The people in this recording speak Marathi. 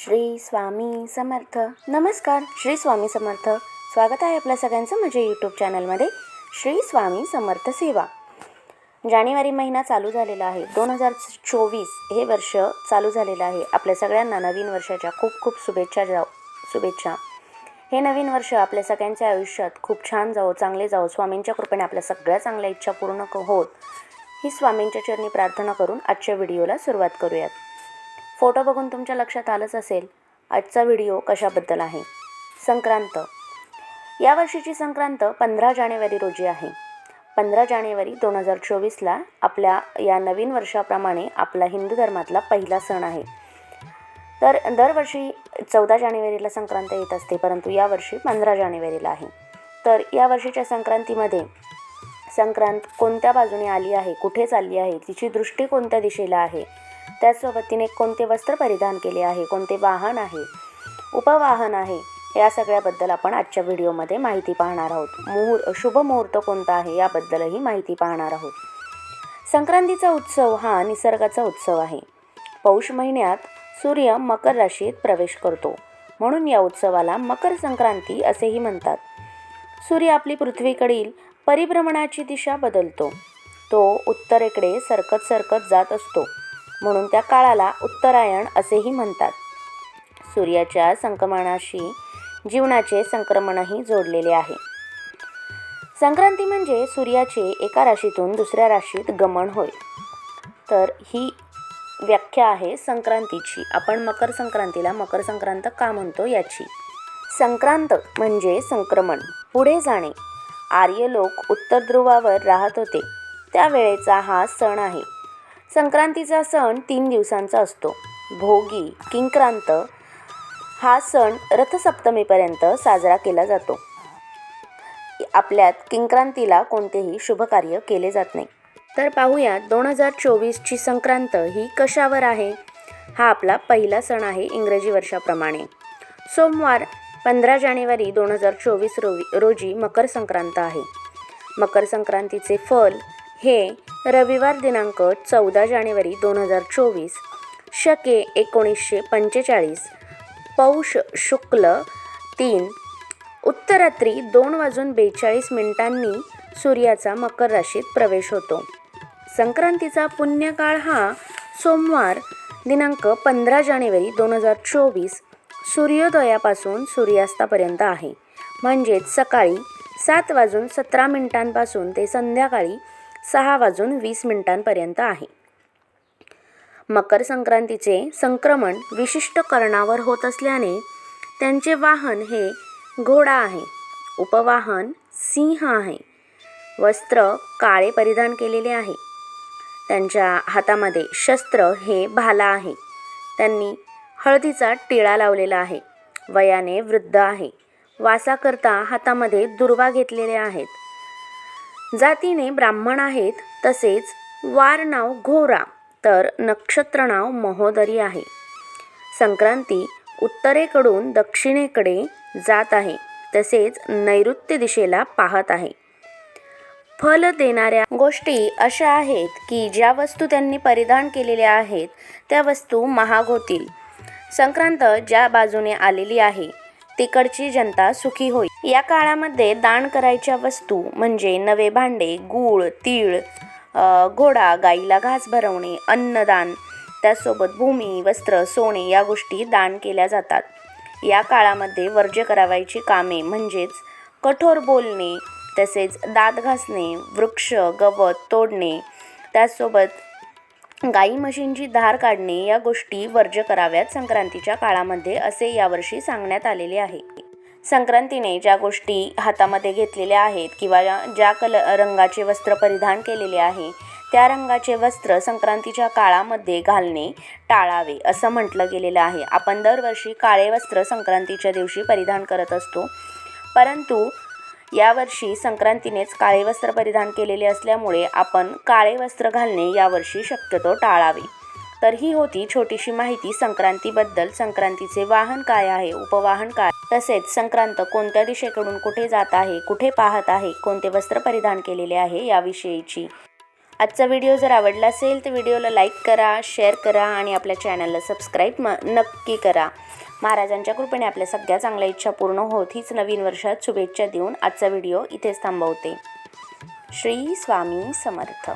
श्री स्वामी समर्थ. नमस्कार श्री स्वामी समर्थ. स्वागत आहे आपल्या सगळ्यांचं माझ्या यूट्यूब चॅनलमध्ये श्री स्वामी समर्थ सेवा. जानेवारी महिना चालू झालेला आहे. दोन हजार चोवीस हे वर्ष चालू झालेलं आहे. आपल्या सगळ्यांना नवीन वर्षाच्या खूप खूप शुभेच्छा जाओ शुभेच्छा. हे नवीन वर्ष आपल्या सगळ्यांच्या आयुष्यात खूप छान जावो चांगले जावो. स्वामींच्या कृपेने आपल्या सगळ्या चांगल्या इच्छा पूर्ण होत. ही स्वामींच्या चरणी प्रार्थना करून आजच्या व्हिडिओला सुरुवात करूयात. फोटो बघून तुमच्या लक्षात आलंच असेल आजचा व्हिडिओ कशाबद्दल आहे? संक्रांत. या वर्षीची संक्रांत पंधरा जानेवारी रोजी आहे. पंधरा जानेवारी दोन हजार चोवीसला आपल्या या नवीन वर्षाप्रमाणे आपला हिंदू धर्मातला पहिला सण आहे. तर दरवर्षी चौदा जानेवारीला संक्रांत येत असते परंतु यावर्षी पंधरा जानेवारीला आहे. तर या वर्षीच्या संक्रांतीमध्ये संक्रांत कोणत्या बाजूने आली आहे कुठे चालली आहे तिची दृष्टी कोणत्या दिशेला आहे त्याचसोबत तिने कोणते वस्त्र परिधान केले आहे कोणते वाहन आहे उपवाहन आहे या सगळ्याबद्दल आपण आजच्या व्हिडिओमध्ये माहिती पाहणार आहोत. मुहूर्त शुभ मुहूर्त कोणता आहे याबद्दलही माहिती पाहणार आहोत. संक्रांतीचा उत्सव हा निसर्गाचा उत्सव आहे. पौष महिन्यात सूर्य मकर राशीत प्रवेश करतो. म्हणून या उत्सवाला मकर संक्रांती असेही म्हणतात. सूर्य आपली पृथ्वीकडील परिभ्रमणाची दिशा बदलतो. तो उत्तरेकडे सरकत सरकत जात असतो. म्हणून त्या काळाला उत्तरायण असेही म्हणतात. सूर्याच्या संक्रमणाशी जीवनाचे संक्रमणही जोडलेले आहे. संक्रांती म्हणजे सूर्याचे एका राशीतून दुसऱ्या राशीत गमन होय. तर ही व्याख्या आहे संक्रांतीची. आपण मकर संक्रांतीला मकर संक्रांत का म्हणतो याची? संक्रांत म्हणजे संक्रमण. पुढे जाणे. आर्य लोक उत्तर ध्रुवावर राहत होते. त्यावेळेचा हा सण आहे. संक्रांतीचा सण तीन दिवसांचा असतो. भोगी किंक्रांत हा सण रथसप्तमीपर्यंत साजरा केला जातो. आपल्यात किंक्रांतीला कोणतेही शुभकार्य केले जात नाही. तर पाहूया दोन हजार चोवीसची संक्रांत ही कशावर आहे? हा आपला पहिला सण आहे इंग्रजी वर्षाप्रमाणे. सोमवार पंधरा जानेवारी दोन हजार चोवीस रोवी रोजी मकर संक्रांत आहे. मकर संक्रांतीचे फल हे रविवार दिनांक चौदा जानेवारी दोन हजार चोवीस शके एकोणीसशे पंचेचाळीस पौष शुक्ल तीन उत्तरात्री दोन वाजून बेचाळीस मिनिटांनी सूर्याचा मकर राशीत प्रवेश होतो. संक्रांतीचा पुण्यकाळ हा सोमवार दिनांक पंधरा जानेवारी दोन हजार चोवीस सूर्योदयापासून सूर्यास्तापर्यंत आहे. म्हणजेच सकाळी सात वाजून सतरा मिनिटांपासून ते संध्याकाळी सहा वाजून वीस मिनिटांपर्यंत आहे. मकर संक्रांतीचे संक्रमण विशिष्ट कर्णावर होत असल्याने त्यांचे वाहन हे घोडा आहे. उपवाहन सिंह आहे. वस्त्र काळे परिधान केलेले आहे. त्यांच्या हातामध्ये शस्त्र हे भाला आहे. त्यांनी हळदीचा टिळा लावलेला आहे. वयाने वृद्ध आहे. वासाकरता हातामध्ये दुर्वा घेतलेले आहेत. जातीने ब्राह्मण आहेत तसेच वार नाव घोरा तर नक्षत्र नाव महोदरी आहे. संक्रांती उत्तरेकडून दक्षिणेकडे जात आहे तसेच नैऋत्य दिशेला पाहत आहे. फल देणाऱ्या गोष्टी अशा आहेत की ज्या वस्तू त्यांनी परिधान केलेल्या आहेत त्या वस्तू महाग होतील. संक्रांत ज्या बाजूने आलेली आहे तिकडची जनता सुखी होईल. या काळामध्ये दान करायच्या वस्तू म्हणजे नवे भांडे गूळ तीळ घोडा गाईला घास भरवणे अन्नदान त्यासोबत भूमी वस्त्र सोने या गोष्टी दान केल्या जातात. या काळामध्ये वर्ज्य करावायची कामे म्हणजेच कठोर बोलणे तसेच दात घासणे वृक्ष गवत तोडणे त्याचसोबत गाई म्हशींची धार काढणे या गोष्टी वर्ज्य कराव्यात संक्रांतीच्या काळामध्ये असे यावर्षी सांगण्यात आलेले आहे. संक्रांतीने ज्या गोष्टी हातामध्ये घेतलेल्या आहेत किंवा ज्या- ज्या कल रंगाचे वस्त्र परिधान केलेले आहे त्या रंगाचे वस्त्र संक्रांतीच्या काळामध्ये घालणे टाळावे असं म्हटलं गेलेलं आहे. आपण दरवर्षी काळे वस्त्र संक्रांतीच्या दिवशी परिधान करत असतो. परंतु यावर्षी संक्रांतीनेच काळे वस्त्र परिधान केलेले असल्यामुळे आपण काळे वस्त्र घालणे यावर्षी शक्यतो टाळावे. तर ही होती छोटीशी माहिती संक्रांतीबद्दल. संक्रांतीचे वाहन काय आहे? उपवाहन काय? तसेच संक्रांत कोणत्या दिशेकडून कुठे जात आहे? कुठे पाहत आहे? कोणते वस्त्र परिधान केलेले आहे? याविषयीची आजचा व्हिडिओ जर आवडला असेल तर व्हिडिओला लाईक करा शेअर करा आणि आपल्या चॅनलला सबस्क्राईब म नक्की करा. महाराजांच्या कृपेने आपल्या सगळ्या चांगल्या इच्छा पूर्ण होत हीच नवीन वर्षात शुभेच्छा देऊन आजचा व्हिडिओ इथेच थांबवते. श्री स्वामी समर्थ.